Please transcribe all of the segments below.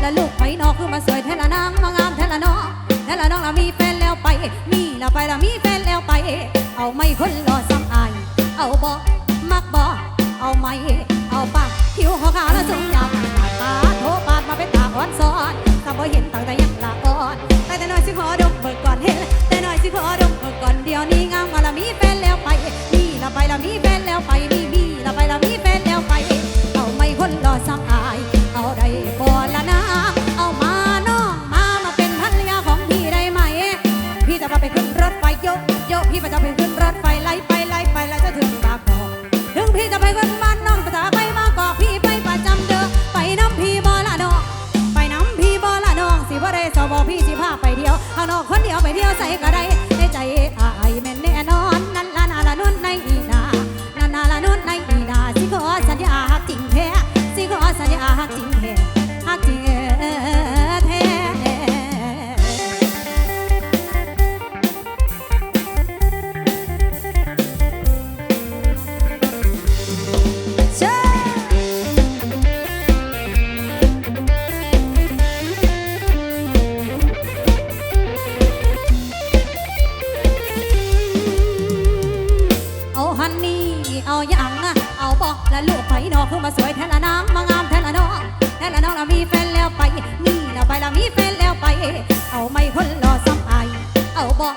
แล้วลูกไผนอคือมาสวยแท้ละนางมางามแท้ละน้องแท้ละน้องละมีแฟนแล้วไป มีแล้วไปละมีแฟนแล้วไป เอาไม่คนรอซ้ำอาย เอาบ่มักบ่เอาไม่ เอาปากผิวขาวขาวแล้วสูงยาวปาดตาโทปาดมาเป็นตาอ่อนซ้อนถ้าบ่เห็นตั้งแต่ยังละอ่อนแต่แต่น้อยสิขอดมเบิกก่อนเห็นแต่น้อยสิขอดมเบิกก่อนเดียวนี้งามมาละมีแฟน นี้เอาอย่างอะเอาบอกและลูกไปนอคือมาสวยแทนละนางมางามแท้ละน้องแท้ละน้องเรามีแฟนแล้วไป นี่เราไปเรามีแฟนแล้วไป เอาไม่คนรอซ้ำอเอาบอก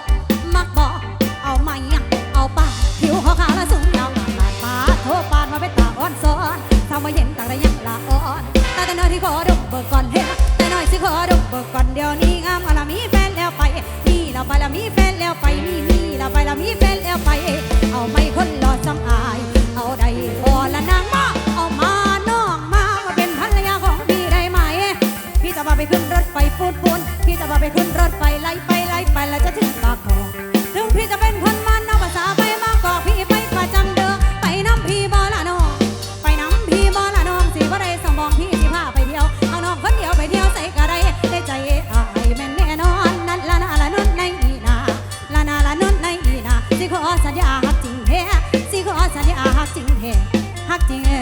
Acting. in.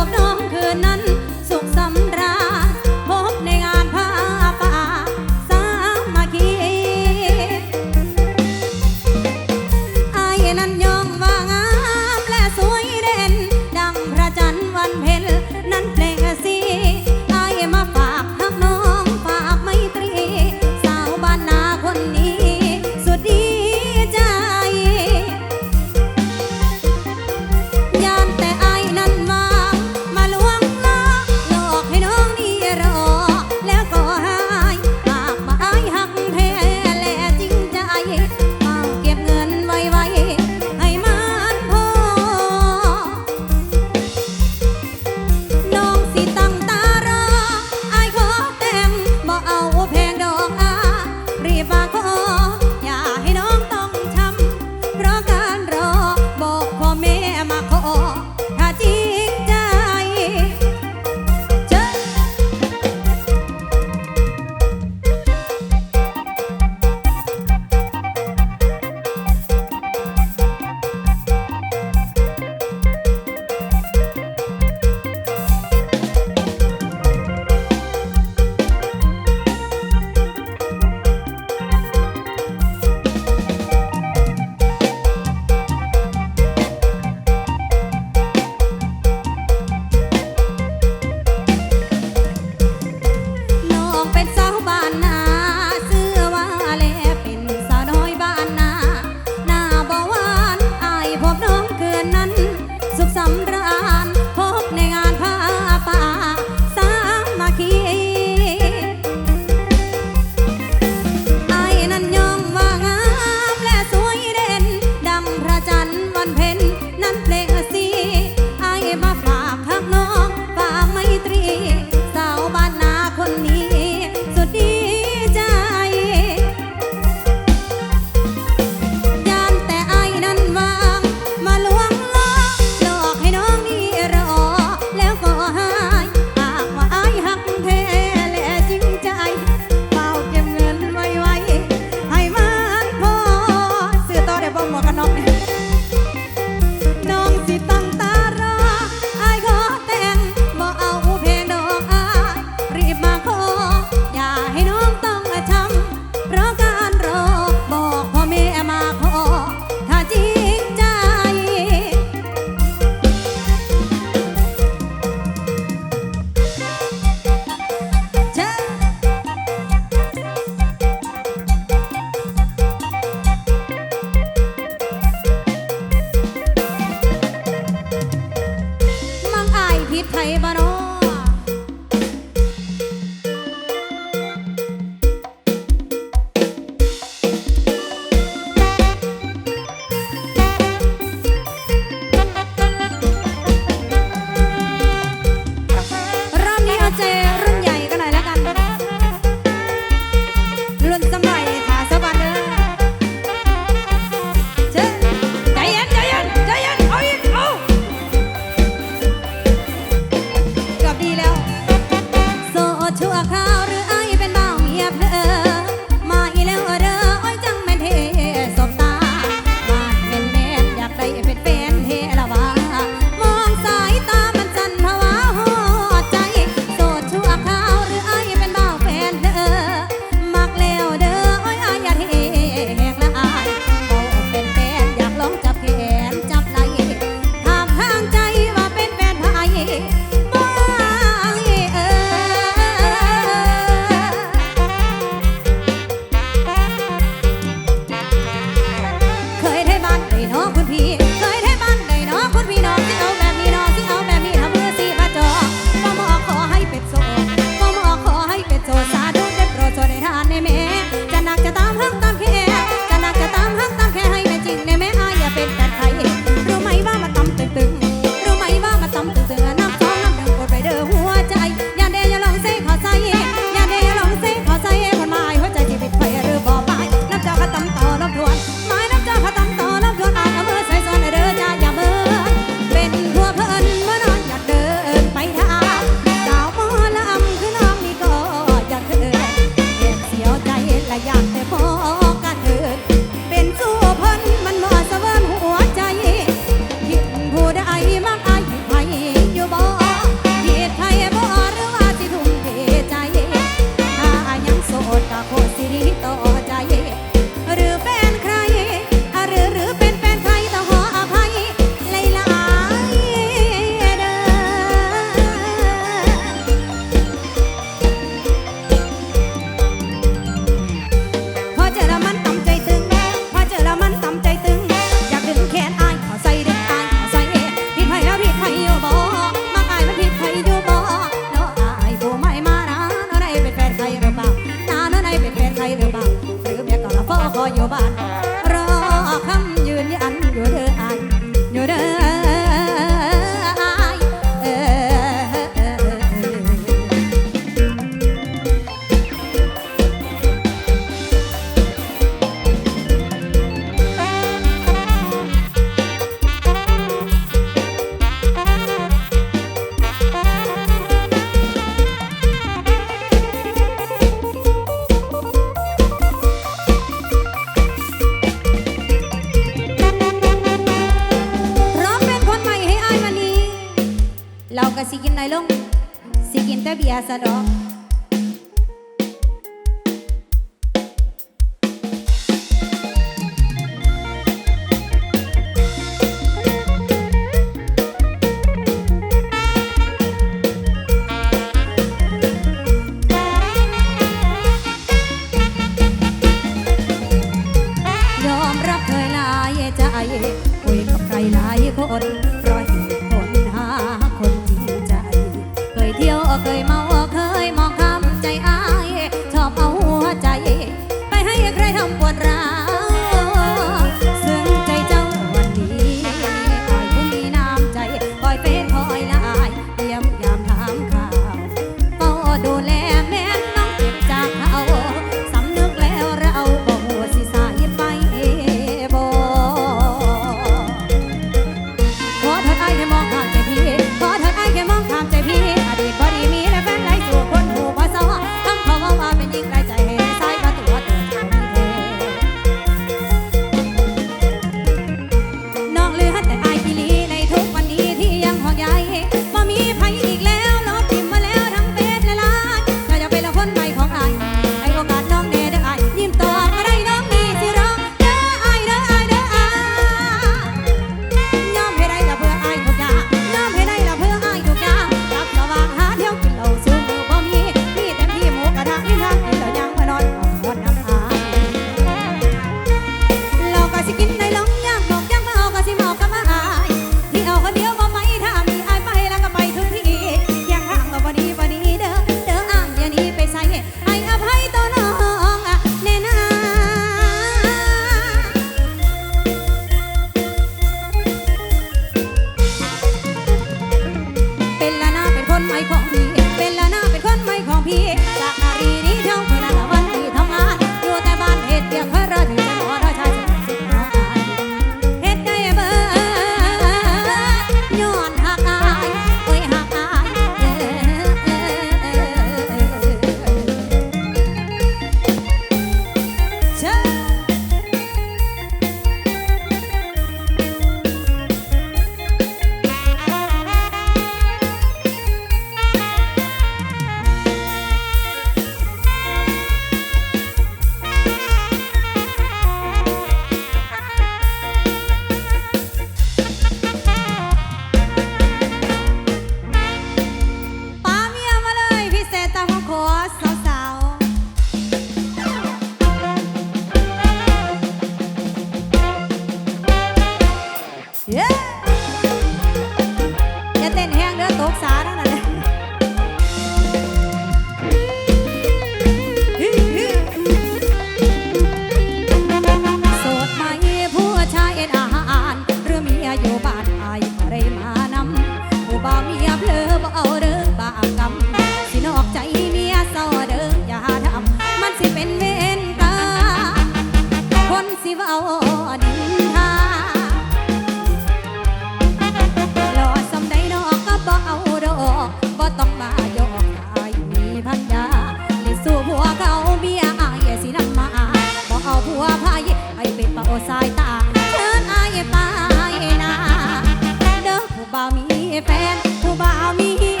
นผู้บ่าวมี